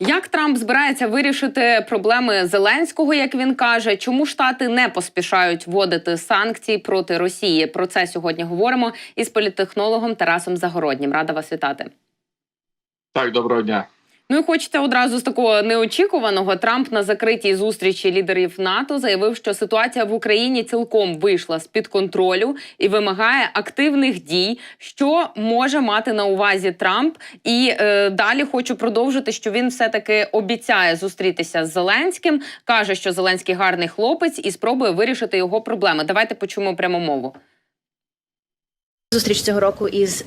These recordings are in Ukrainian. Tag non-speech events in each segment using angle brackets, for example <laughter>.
Як Трамп збирається вирішити проблеми Зеленського, як він каже, чому штати не поспішають вводити санкції проти Росії? Про це сьогодні говоримо із політтехнологом Тарасом Загороднім. Рада вас вітати. Так, доброго дня. Ну і хочеться одразу з такого неочікуваного. Трамп на закритій зустрічі лідерів НАТО заявив, що ситуація в Україні цілком вийшла з під контролю і вимагає активних дій. Що може мати на увазі Трамп? І е, далі хочу продовжити, що він все таки обіцяє зустрітися з Зеленським. каже, що Зеленський гарний хлопець і спробує вирішити його проблеми. Давайте почуємо пряму мову. Зустріч цього року із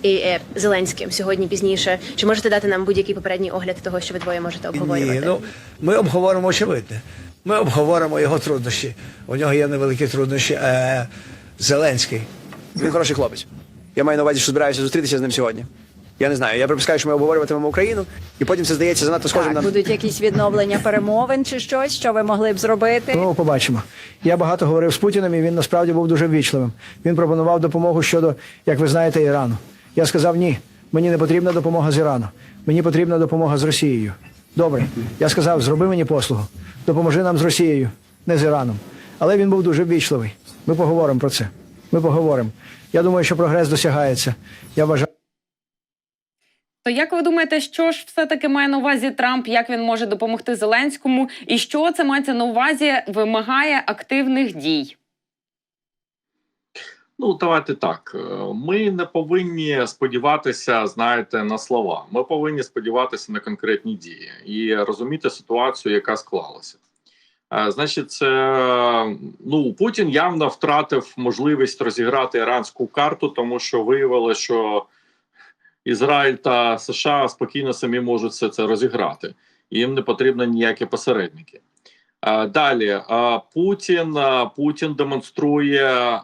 Зеленським сьогодні пізніше. Чи можете дати нам будь-який попередній огляд того, що ви двоє можете обговорювати? Ні, ну ми обговоримо очевидне. Ми обговоримо його труднощі. У нього є невеликі труднощі. Е, Зеленський. Він хороший хлопець. Я маю на увазі, що збираюся зустрітися з ним сьогодні. Я не знаю. Я припускаю, що ми обговорюватимемо Україну, і потім це здається занадто схожим на Будуть якісь відновлення перемовин чи щось, що ви могли б зробити? Ну, побачимо. Я багато говорив з Путіним, і він насправді був дуже ввічливим. Він пропонував допомогу щодо, як ви знаєте, Ірану. Я сказав ні. Мені не потрібна допомога з Ірану. Мені потрібна допомога з Росією. Добре. Я сказав, зроби мені послугу. Допоможи нам з Росією, не з Іраном. Але він був дуже ввічливий. Ми поговоримо про це. Ми поговоримо. Я думаю, що прогрес досягається. Я вважаю. То як ви думаєте, що ж все таки має на увазі Трамп? Як він може допомогти Зеленському? І що це мається на увазі? Вимагає активних дій? Ну, давайте так. Е, Ми не повинні сподіватися, знаєте, на слова. Ми повинні сподіватися на конкретні дії і розуміти ситуацію, яка склалася. Е, Значить, це ну Путін явно втратив можливість розіграти іранську карту, тому що виявилося, що Ізраїль та США спокійно самі можуть все це розіграти. Їм не потрібні ніякі посередники. Е, Далі е, Путін е, Путін демонструє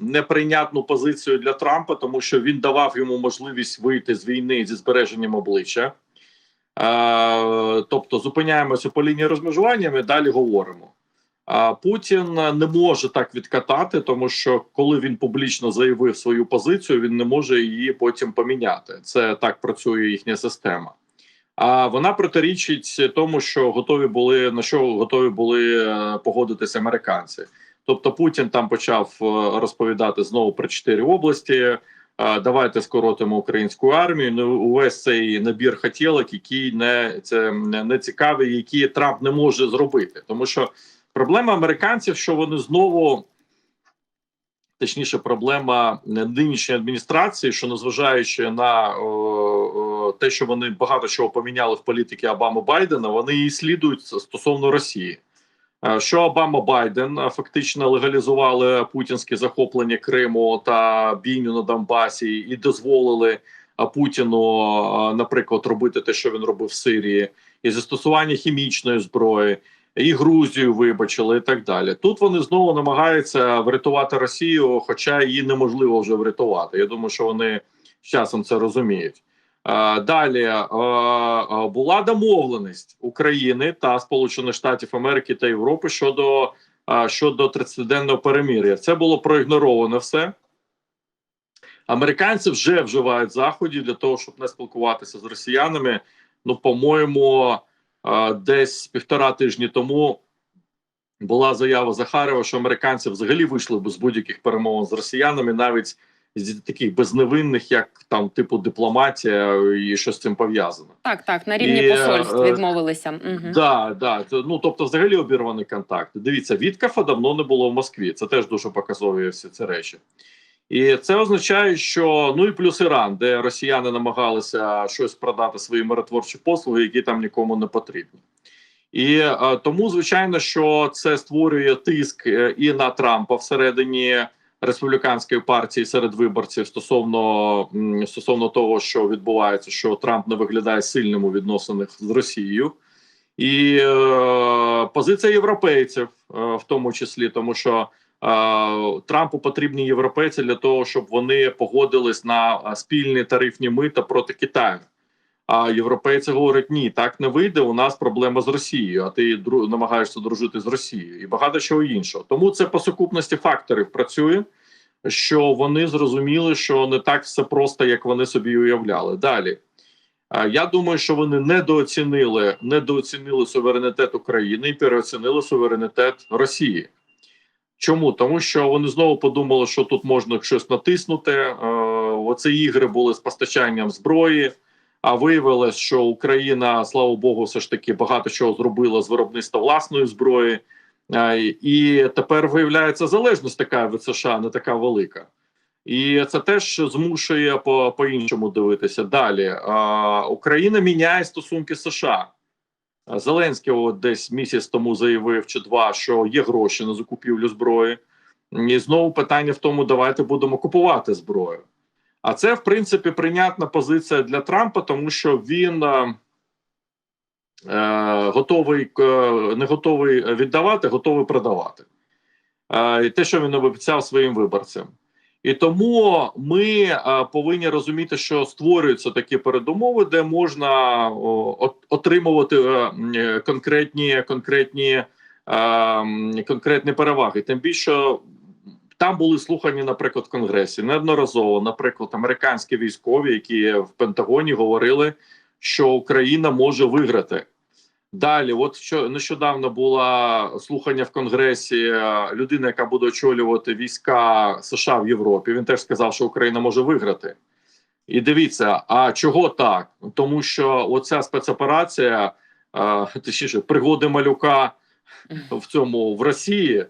неприйнятну позицію для Трампа, тому що він давав йому можливість вийти з війни зі збереженням обличчя. Тобто зупиняємося по лінії розмежування. Ми далі говоримо. Путін не може так відкатати, тому що коли він публічно заявив свою позицію, він не може її потім поміняти. Це так працює їхня система. А вона протирічить тому, що готові були на що готові були е, погодитися американці. Тобто Путін там почав е, розповідати знову про чотири області. е, Давайте скоротимо українську армію. Ну увесь цей набір хотілок, який не це не цікавий, які Трамп не може зробити, тому що проблема американців, що вони знову. Точніше, проблема нинішньої адміністрації, що незважаючи на о, о, те, що вони багато чого поміняли в політиці Обами Байдена, вони і слідують стосовно Росії. Е, Що Обама Байден е, фактично легалізували путінське захоплення Криму та бійню на Донбасі і дозволили е, Путіну, е, наприклад, робити те, що він робив в Сирії, і застосування хімічної зброї, і Грузію вибачили, і так далі. Тут вони знову намагаються врятувати Росію, хоча її неможливо вже врятувати. Я думаю, що вони з часом це розуміють. Далі була домовленість України та Сполучених Штатів Америки та Європи щодо, щодо 30-денного перемир'я. Це було проігноровано все. Американці вже вживають заходів для того, щоб не спілкуватися з росіянами. Ну, по-моєму, десь півтора тижні тому була заява Захарова, що американці взагалі вийшли б з будь-яких перемовин з росіянами, навіть з таких безневинних, як там типу дипломатія, і що з цим пов'язано. Так, так, на рівні І, посольств е, відмовилися. Угу. Да, да. Ну тобто, взагалі обірваний контакт. Дивіться, Віткафа давно не було в Москві. Це теж дуже показові всі ці речі. І це означає, що ну і плюс Іран, де росіяни намагалися щось продати свої миротворчі послуги, які там нікому не потрібні. І е, тому, звичайно, що це створює тиск е, і на Трампа всередині республіканської партії серед виборців стосовно стосовно того, що відбувається, що Трамп не виглядає сильним у відносинах з Росією, і е, позиція європейців, е, в тому числі, тому що Трампу потрібні європейці для того, щоб вони погодились на спільні тарифні мита проти Китаю. А європейці говорять: ні, так не вийде. У нас проблема з Росією. А ти намагаєшся дружити з Росією і багато чого іншого. Тому це по сукупності факторів працює, що вони зрозуміли, що не так все просто, як вони собі уявляли. Далі Я думаю, що вони недооцінили, недооцінили суверенітет України і переоцінили суверенітет Росії. Чому? Тому що вони знову подумали, що тут можна щось натиснути. Е, Оці ігри були з постачанням зброї. А виявилось, що Україна, слава Богу, все ж таки багато чого зробила з виробництва власної зброї. Е, І тепер виявляється залежність така від США не така велика. І це теж змушує по, по-іншому дивитися. Далі а, Україна міняє стосунки США. Зеленський от десь місяць тому заявив чи два, що є гроші на закупівлю зброї. І знову питання в тому, давайте будемо купувати зброю. А це, в принципі, прийнятна позиція для Трампа, тому що він е, е, готовий не готовий віддавати, готовий продавати. Е, те, що він обіцяв своїм виборцям. І тому ми е, повинні розуміти, що створюються такі передумови, де можна отримувати е, е, конкретні, конкретні, конкретні переваги. Тим більше там були слухання, наприклад, в Конгресі неодноразово, наприклад, американські військові, які в Пентагоні говорили, що Україна може виграти. Далі, от що нещодавно була слухання в Конгресі людини, яка буде очолювати війська США в Європі. Він теж сказав, що Україна може виграти. І дивіться, а чого так? Тому що оця спецоперація, е, точніше, пригоди малюка в цьому в Росії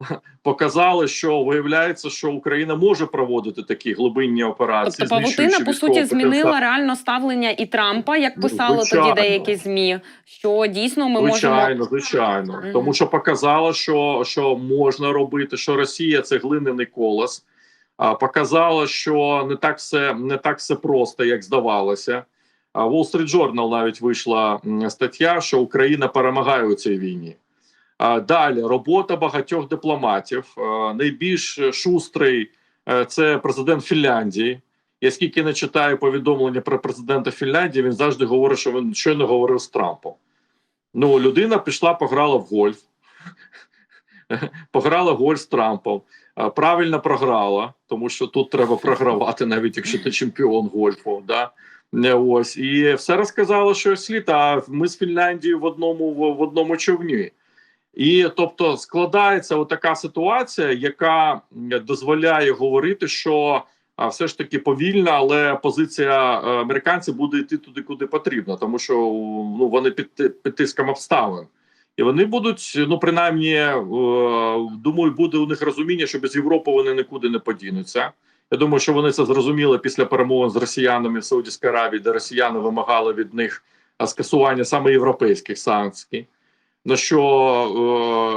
<laughs> показали, що виявляється, що Україна може проводити такі глибинні операції. Тобто павутина по суті змінила реально ставлення і Трампа, як Ну, писали тоді деякі змі, що дійсно ми звичайно, можемо звичайно, Мгм. тому що показало, що, що можна робити, що Росія це глиняний колос. А показало, що не так все не так все просто, як здавалося. А Wall Street Journal навіть вийшла стаття, що Україна перемагає у цій війні. Далі робота багатьох дипломатів. Е, Найбільш шустрий е, це президент Фінляндії. Я скільки не читаю повідомлення про президента Фінляндії, він завжди говорить, що він щойно говорив з Трампом. Ну, людина пішла, пограла в гольф, <laughs> пограла гольф з Трампом. Е, Правильно програла, тому що тут треба програвати, навіть якщо ти чемпіон гольфу. Да? Ось і все розказала, що слід. А ми з Фінляндією в одному в одному човні. І тобто складається отака ситуація, яка дозволяє говорити, що все ж таки повільна, але позиція е, американців буде йти туди, куди потрібно, тому що ну вони під, під тиском обставин. І вони будуть, ну принаймні, е, думаю, буде у них розуміння, що без Європи вони нікуди не подінуться. Я думаю, що вони це зрозуміли після перемовин з росіянами в Саудівській Аравії, де росіяни вимагали від них скасування саме європейських санкцій. На що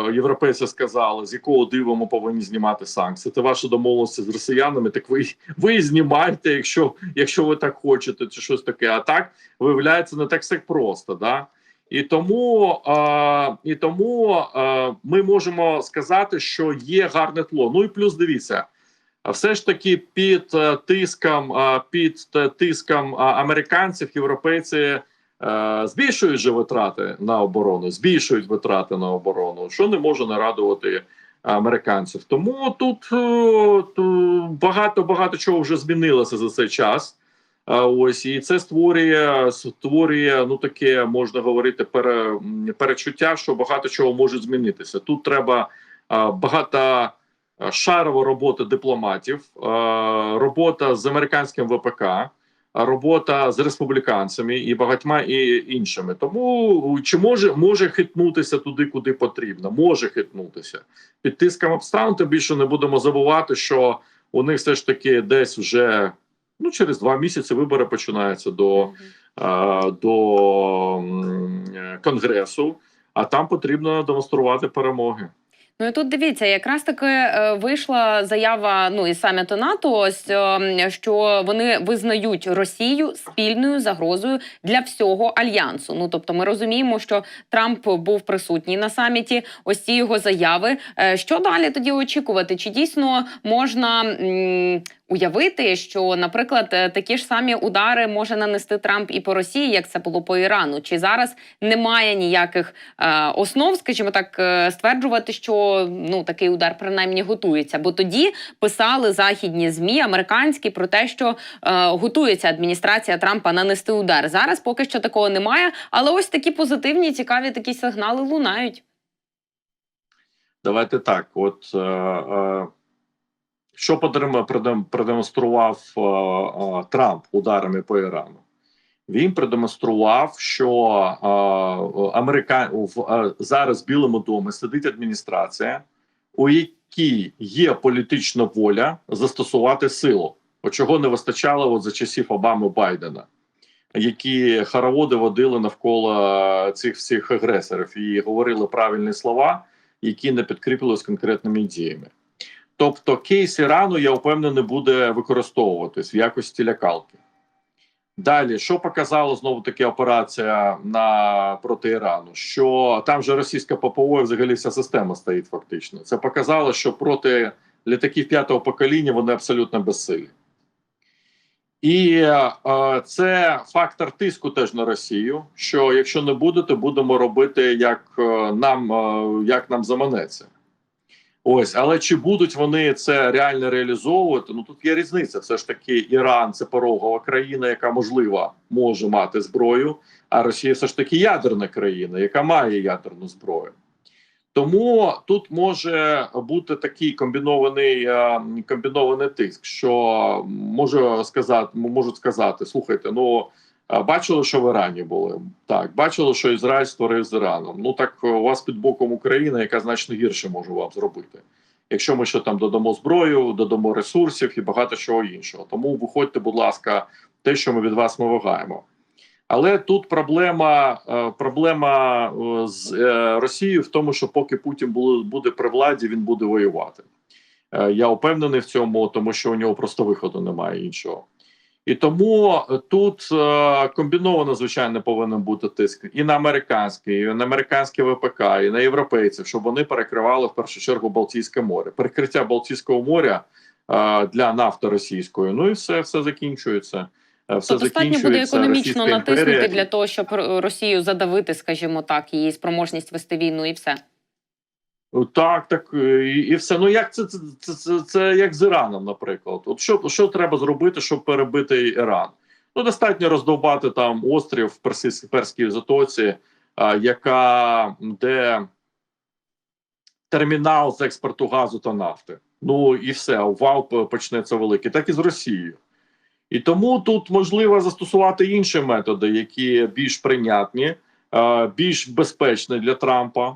е, європейці сказали, з якого дива ми повинні знімати санкції? Це ваші домовленості з росіянами. Так ви, ви знімайте, якщо, якщо ви так хочете, чи щось таке. А так виявляється не так все просто. Да? І тому, е, і тому е, ми можемо сказати, що є гарне тло. Ну і плюс дивіться, все ж таки під е, тиском, е, під е, тиском американців, європейці збільшують же витрати на оборону, збільшують витрати на оборону, що не може нарадувати американців. Тому тут, е, багато багато чого вже змінилося за цей час. Ось і це створює створює ну таке можна говорити пере, перечуття, що багато чого може змінитися. Тут треба багато шарова робота дипломатів, робота з американським ВПК, робота з республіканцями і багатьма і іншими. Тому чи може може хитнутися туди, куди потрібно? Може хитнутися під тиском обставин. Тим більше не будемо забувати, що у них все ж таки десь вже ну через два місяці вибори починаються до, до е, конгресу, а там потрібно демонструвати перемоги. Ну і тут дивіться, якраз таки е, вийшла заява ну і саміту НАТО, ось е, що вони визнають Росію спільною загрозою для всього альянсу. Ну тобто, ми розуміємо, що Трамп був присутній на саміті. Ось ці його заяви. Е, Що далі тоді очікувати? Чи дійсно можна уявити, що, наприклад, е, такі ж самі удари може нанести Трамп і по Росії, як це було по Ірану? Чи зараз немає ніяких е, основ, скажімо так, е, стверджувати, що ну такий удар принаймні готується? Бо тоді писали західні змі американські про те, що е, готується адміністрація Трампа нанести удар. Зараз поки що такого немає, але ось такі позитивні, цікаві такі сигнали лунають. Давайте так. От е, е, що продемонстрував е, е, Трамп ударами по Ірану? Він продемонстрував, що е, Америка... в, зараз в Білому домі сидить адміністрація, у якій є політична воля застосувати силу, чого не вистачало от за часів Обами Байдена, які хороводи водили навколо цих всіх агресорів і говорили правильні слова які не підкріплювалися конкретними діями. Тобто, кейс Ірану, я впевнений, буде використовуватись в якості лякалки. Далі, що показала знову таки операція на проти Ірану? Що там же російська ППО взагалі вся система стоїть фактично. Це показало, що проти літаків п'ятого покоління вони абсолютно безсилі. І е, це фактор тиску теж на Росію. Що якщо не будете, будемо робити як е, нам е, як нам заманеться. Ось, але чи будуть вони це реально реалізовувати? Ну тут є різниця. Все ж таки, Іран це порогова країна, яка можливо може мати зброю. А Росія все ж таки ядерна країна, яка має ядерну зброю. Тому тут може бути такий комбінований е, комбінований тиск, що можу сказати, можуть сказати: слухайте, ну бачили, що в Ірані були так, бачили, що Ізраїль створив з Іраном. Ну так е, у вас під боком Україна, яка значно гірше може вам зробити. Якщо ми ще там додамо зброю, додамо ресурсів і багато чого іншого. Тому виходьте, будь ласка, те, що ми від вас вимагаємо. Але тут проблема е, проблема е, з Росією в тому, що поки Путін буде при владі, він буде воювати. Я впевнений в цьому, тому що у нього просто виходу немає іншого. І тому е, тут е, комбіновано, звичайно, повинен бути тиск і на американський, і на американське ВПК, і на європейців, щоб вони перекривали в першу чергу Балтійське море. Перекриття Балтійського моря е, для нафти російської. Ну і все, все закінчується. Е, Все То достатньо буде економічно натиснути імперія. для того, щоб Росію задавити, скажімо так, її спроможність вести війну, і все. Так, так е, і, і все. Ну як це, це, це, це, це як з Іраном, наприклад. От що, що треба зробити, щоб перебити Іран? Ну достатньо роздовбати там острів в Персис- Перській затоці, а, яка де термінал з експорту газу та нафти. Ну і все, вал почнеться великий, так і з Росією. І тому тут можливо застосувати інші методи, які більш прийнятні, е, більш безпечні для Трампа. Е,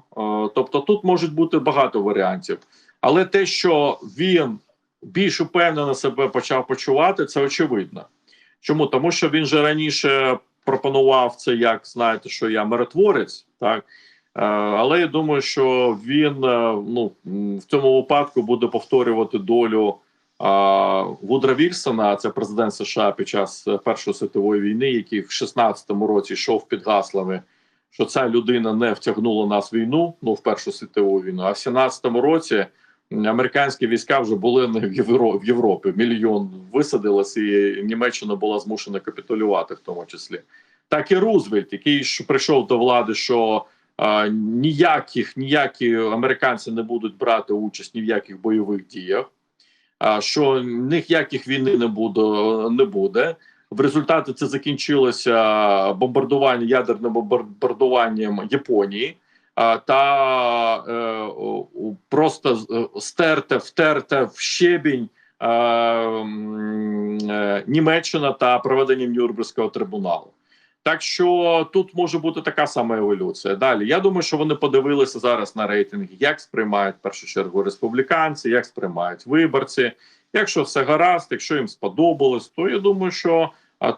Тобто тут можуть бути багато варіантів. Але те, що він більш упевнено себе почав почувати, це очевидно. Чому? Тому що він же раніше пропонував це як знаєте, що я миротворець, так. Е, Але я думаю, що він е, ну, в цьому випадку буде повторювати долю Вудра Вільсона, це президент США під час е, Першої світової війни, який в 16-му році йшов під гаслами, що ця людина не втягнула нас в війну, ну в Першу світову війну. А в 17-му році американські війська вже були не в Євро- в Європі. Мільйон висадилось, і Німеччина була змушена капітулювати, в тому числі. Так і Рузвельт, який прийшов до влади, що а, ніяких ніякі американці не будуть брати участь ні в яких бойових діях. А що ніяких війни не буде не буде. В результаті це закінчилося бомбардування ядерним бомбардуванням Японії та е, просто е, стерте, втерте в щебінь е, Німеччина та проведенням Нюрнберзького трибуналу. Так що тут може бути така сама еволюція. Далі я думаю, що вони подивилися зараз на рейтинги, як сприймають в першу чергу республіканці, як сприймають виборці. Якщо все гаразд, якщо їм сподобалось, то я думаю, що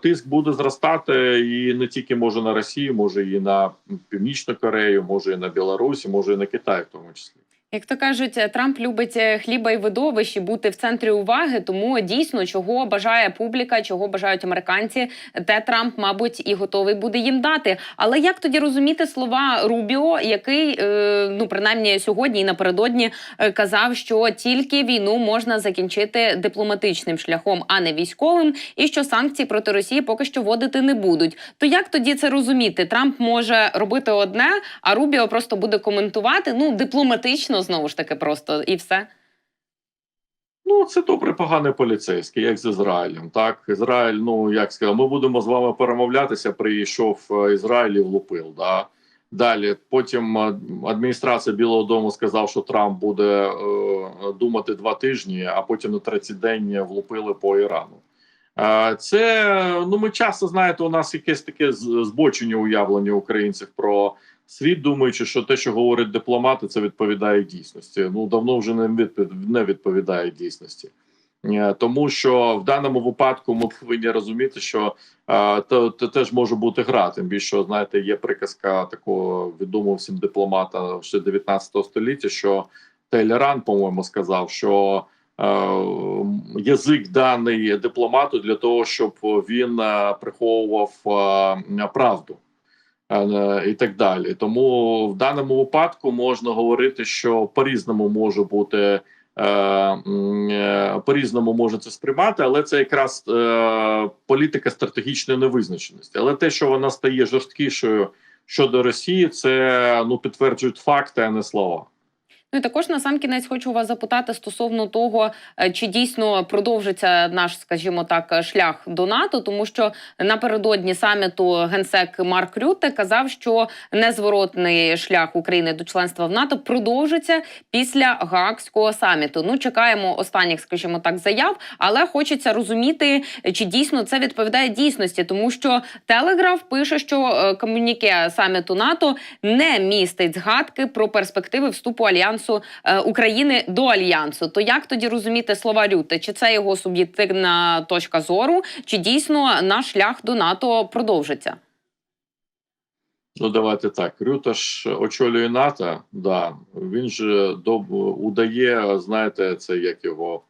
тиск буде зростати і не тільки може на Росію, може і на Північну Корею, може і на Білорусі, може і на Китай, в тому числі. Як то кажуть, Трамп любить е, хліба і видовищ і бути в центрі уваги. Тому дійсно, чого бажає публіка, чого бажають американці, те Трамп, мабуть, і готовий буде їм дати. Але як тоді розуміти слова Рубіо, який е, ну принаймні сьогодні і напередодні е, казав, що тільки війну можна закінчити дипломатичним шляхом, а не військовим, і що санкції проти Росії поки що вводити не будуть. То як тоді це розуміти? Трамп може робити одне, а Рубіо просто буде коментувати ну дипломатично знову ж таки просто і все. Ну, це добре поганий поліцейський, як з Ізраїлем. Так, Ізраїль, ну як сказав, ми будемо з вами перемовлятися. Прийшов е, Ізраїль і влупив. Да? Далі, потім е, адміністрація Білого Дому сказав, що Трамп буде е, думати два тижні, а потім на третій день влупили по Ірану. Е, Це ну ми часто знаєте, у нас якесь таке збочення уявлення українців про світ, думаючи, що те, що говорять дипломати, це відповідає дійсності. Ну давно вже не відповідає дійсності. Е, Тому що в даному випадку ми повинні розуміти, що е, то, теж може бути гра. Тим більше, знаєте, є приказка такого відомого всім дипломата ще 19 століття, що Телеран, по-моєму, сказав, що е, язик даний дипломату для того, щоб він е, приховував е, правду. Е, І так далі, тому в даному випадку можна говорити, що по різному може бути е, е, по різному може це сприймати, але це якраз політика стратегічної невизначеності. Але те, що вона стає жорсткішою щодо Росії, це ну підтверджують факти, а не слова. Ну і також на сам кінець хочу вас запитати стосовно того, е, чи дійсно продовжиться наш, скажімо так, шлях до НАТО, тому що напередодні саміту генсек Марк Рютте казав, що незворотний шлях України до членства в НАТО продовжиться після Гаагського саміту. Ну чекаємо останніх, скажімо так, заяв, але хочеться розуміти, чи дійсно це відповідає дійсності, тому що Телеграф пише, що е, комюніке саміту НАТО не містить згадки про перспективи вступу альянсу е, України до альянсу. То як тоді розуміти слова Рюти? Чи це його суб'єктивна точка зору, чи дійсно наш шлях до НАТО продовжиться? Ну, давайте так. Рюта ж очолює НАТО. Да. Він же доб... удає, знаєте, це як його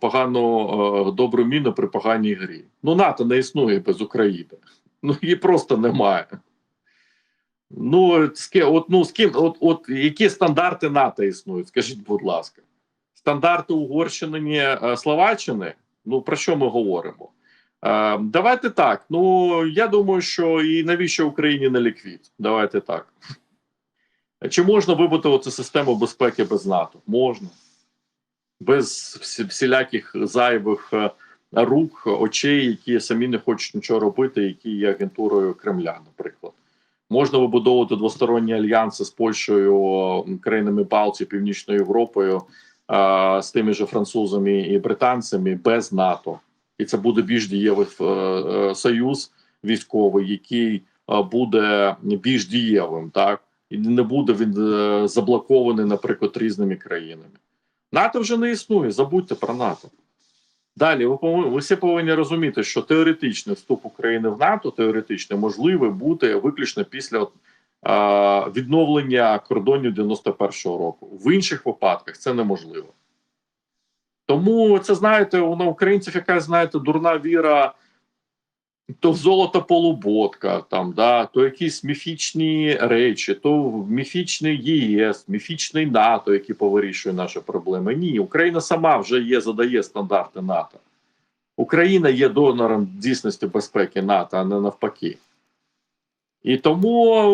погану добру міну при поганій грі. Ну, НАТО не існує без України. Ну, її просто немає. Ну, з ким, от, ну, з ким, от, от які стандарти НАТО існують? Скажіть, будь ласка, стандарти Угорщини, е, Словаччини? Ну про що ми говоримо? Е, давайте так. Ну я думаю, що і навіщо Україні не ліквід? Давайте так. Чи можна вибудувати систему безпеки без НАТО? Можна. Без всіляких зайвих е, рук, очей, які самі не хочуть нічого робити, які є агентурою Кремля, наприклад. Можна вибудовувати двосторонні альянси з Польщею, країнами Балтії, Північною Європою, е, з тими ж французами і британцями без НАТО. І це буде більш дієвий е, е, союз військовий, який буде більш дієвим, так і не буде він заблокований, наприклад, різними країнами. НАТО вже не існує. Забудьте про НАТО. Далі, ви повинні, ви всі повинні розуміти, що теоретичний вступ України в НАТО теоретично можливий бути виключно після е, відновлення кордонів 91-го року. В інших випадках це неможливо. Тому це знаєте, у українців якась знаєте дурна віра. То золото полуботка, там, да, то якісь міфічні речі, то міфічний ЄС, міфічний НАТО, який повирішує наші проблеми. Ні, Україна сама вже є, задає стандарти НАТО. Україна є донором дійсності безпеки НАТО, а не навпаки. І тому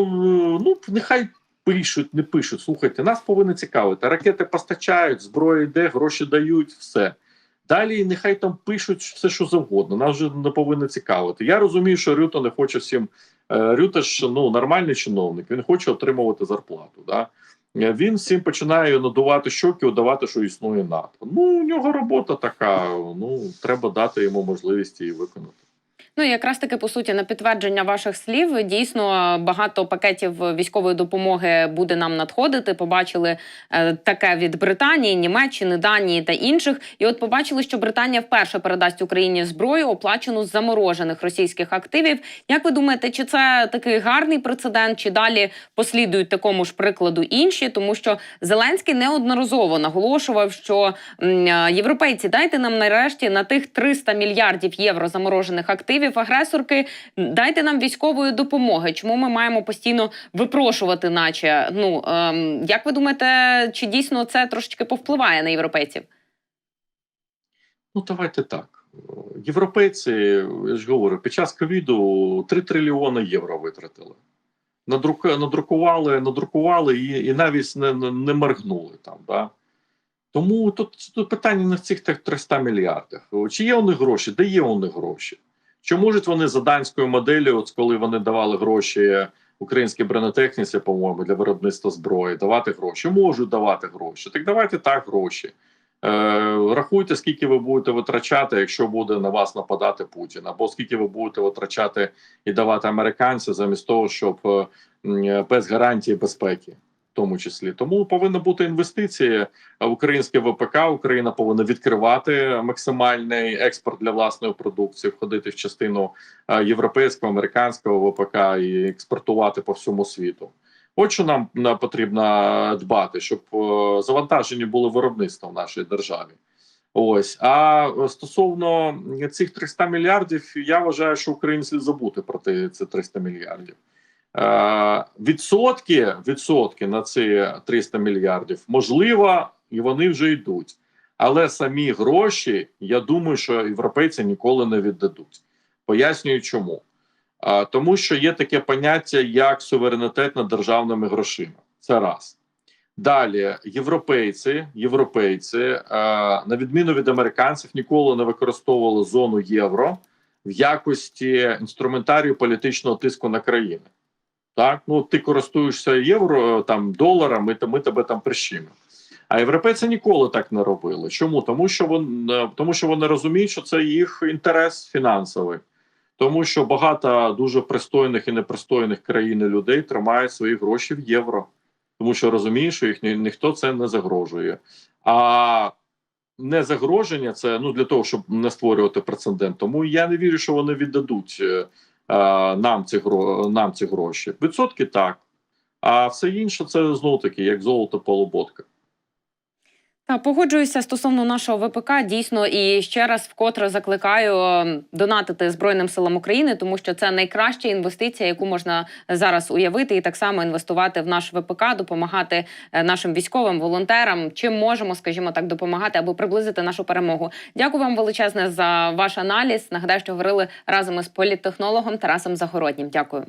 ну, нехай пишуть, не пишуть. Слухайте, нас повинні цікавити. Ракети постачають, зброя йде, гроші дають, все. Далі нехай там пишуть все, що завгодно. Нас вже не повинно цікавити. Я розумію, що Рюта не хоче всім. е, Рюта ж ну нормальний чиновник, він хоче отримувати зарплату. Да? Е, Він всім починає надувати щоки, удавати, що існує НАТО. Ну, у нього робота така. Ну треба дати йому можливість її виконати. Ну якраз таки по суті на підтвердження ваших слів дійсно багато пакетів військової допомоги буде нам надходити. Побачили е, таке від Британії, Німеччини, Данії та інших. І от побачили, що Британія вперше передасть Україні зброю, оплачену з заморожених російських активів. Як ви думаєте, чи це такий гарний прецедент, чи далі послідують такому ж прикладу інші? Тому що Зеленський неодноразово наголошував, що е, європейці дайте нам нарешті на тих 300 мільярдів євро заморожених активів агресорки. Дайте нам військової допомоги. Чому ми маємо постійно випрошувати, наче ну ем, як ви думаєте, чи дійсно це трошечки повпливає на європейців? Ну, давайте так. Європейці, я ж говорю, під час ковіду 3 трильйони євро витратили. Надрук, надрукували, надрукували і, і навіть не, не моргнули там. Да? Тому тут, тут питання не в цих 300 мільярдах. Чи є у них гроші? Де є у них гроші? Чи можуть вони за данською моделлю, от коли вони давали гроші українській бронетехніці, по-моєму, для виробництва зброї, давати гроші? Можуть давати гроші. Так давайте так гроші. Е, рахуйте, скільки ви будете витрачати, якщо буде на вас нападати Путін, або скільки ви будете витрачати і давати американцям замість того, щоб е, без гарантії безпеки, тому числі. Тому повинна бути інвестиції в українське ВПК. Україна повинна відкривати максимальний експорт для власної продукції, входити в частину європейського, американського ВПК і експортувати по всьому світу. От що нам потрібно дбати, щоб е, завантажені були виробництва в нашій державі. Ось а стосовно цих 300 мільярдів, я вважаю, що Україні слід забути про ці 300 мільярдів. Е, відсотки, відсотки на ці 300 мільярдів можливо, і вони вже йдуть. Але самі гроші, я думаю, що європейці ніколи не віддадуть. Пояснюю, чому. Тому що є таке поняття як суверенітет над державними грошима. Це раз. Далі, європейці, європейці, на відміну від американців, ніколи не використовували зону євро в якості інструментарію політичного тиску на країни. Так, ну ти користуєшся євро там доларами, то ми тебе там прищимо. А європейці ніколи так не робили. Чому? Тому що вони, тому що вони розуміють, що це їх інтерес фінансовий. Тому що багато дуже пристойних і непристойних країн і людей тримають свої гроші в євро, тому що розуміють, що їх ні, ніхто це не загрожує. А не загроження це ну для того, щоб не створювати прецедент. Тому я не вірю, що вони віддадуть е, е, нам ці гро, нам ці гроші. Відсотки так. А все інше це знову таки як золото полуботка. Погоджуюся стосовно нашого ВПК. Дійсно, і ще раз вкотре закликаю ем, донатити Збройним силам України, тому що це найкраща інвестиція, яку можна зараз уявити, і так само інвестувати в наш ВПК, допомагати е, нашим військовим волонтерам. Чим можемо, скажімо так, допомагати або приблизити нашу перемогу. Дякую вам величезне за ваш аналіз. Нагадаю, що говорили разом із політтехнологом Тарасом Загороднім. Дякую.